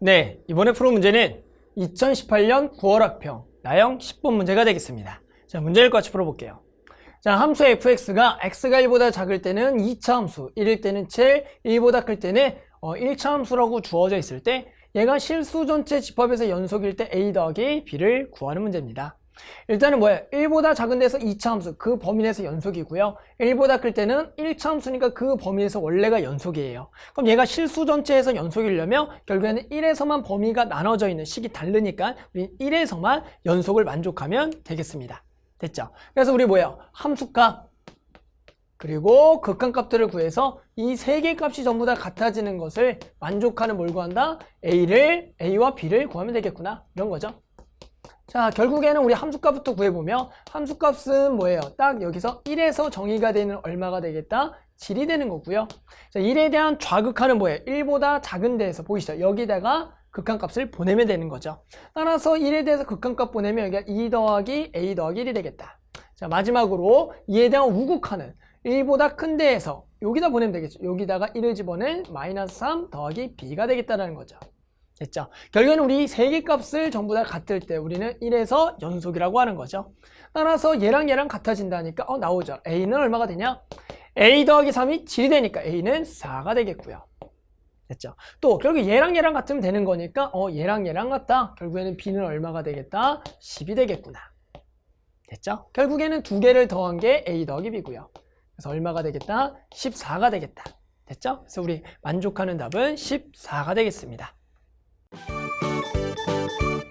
네, 이번에 풀어 문제는 2018년 9월 학평 나형 10번 문제가 되겠습니다. 자, 문제를 같이 풀어볼게요. 자, 함수 fx가 x가 1보다 작을 때는 2차 함수, 1일 때는 7, 1보다 클 때는 어, 1차 함수라고 주어져 있을 때 얘가 실수 전체 집합에서 연속일 때 a 더하기 b를 구하는 문제입니다. 일단은 뭐예요? 1보다 작은 데서 2차 함수, 그 범위 내에서 연속이고요. 1보다 클 때는 1차 함수니까 그 범위 내에서 원래가 연속이에요. 그럼 얘가 실수 전체에서 연속이려면 결국에는 1에서만 범위가 나눠져 있는 식이 다르니까 우리 1에서만 연속을 만족하면 되겠습니다. 됐죠? 그래서 우리 뭐예요? 함수값 그리고 극한값들을 구해서 이 세 개 값이 전부 다 같아지는 것을 만족하는 뭘 구한다? A를 A와 B를 구하면 되겠구나 이런 거죠. 자, 결국에는 우리 함수값부터 구해보면 함수값은 뭐예요? 딱 여기서 1에서 정의가 되는 얼마가 되겠다? 7이 되는 거고요. 자, 1에 대한 좌극하는 뭐예요? 1보다 작은 데에서 보이시죠? 여기다가 극한값을 보내면 되는 거죠. 따라서 1에 대해서 극한값 보내면 여기가 2 더하기 a 더하기 1이 되겠다. 자, 마지막으로 2에 대한 우극하는 1보다 큰 데에서 여기다 보내면 되겠죠. 여기다가 1을 집어넣은 마이너스 3 더하기 b가 되겠다는 거죠. 됐죠? 결국에는 우리 세 개 값을 전부 다 같을 때 우리는 1에서 연속이라고 하는 거죠. 따라서 얘랑 얘랑 같아진다니까 어 나오죠. a는 얼마가 되냐? a 더하기 3이 7이 되니까 a는 4가 되겠고요. 됐죠? 또 결국 얘랑 얘랑 같으면 되는 거니까 어 얘랑 얘랑 같다. 결국에는 b는 얼마가 되겠다? 10이 되겠구나. 됐죠? 결국에는 두 개를 더한 게 a 더하기 b고요. 그래서 얼마가 되겠다? 14가 되겠다. 됐죠? 그래서 우리 만족하는 답은 14가 되겠습니다. Música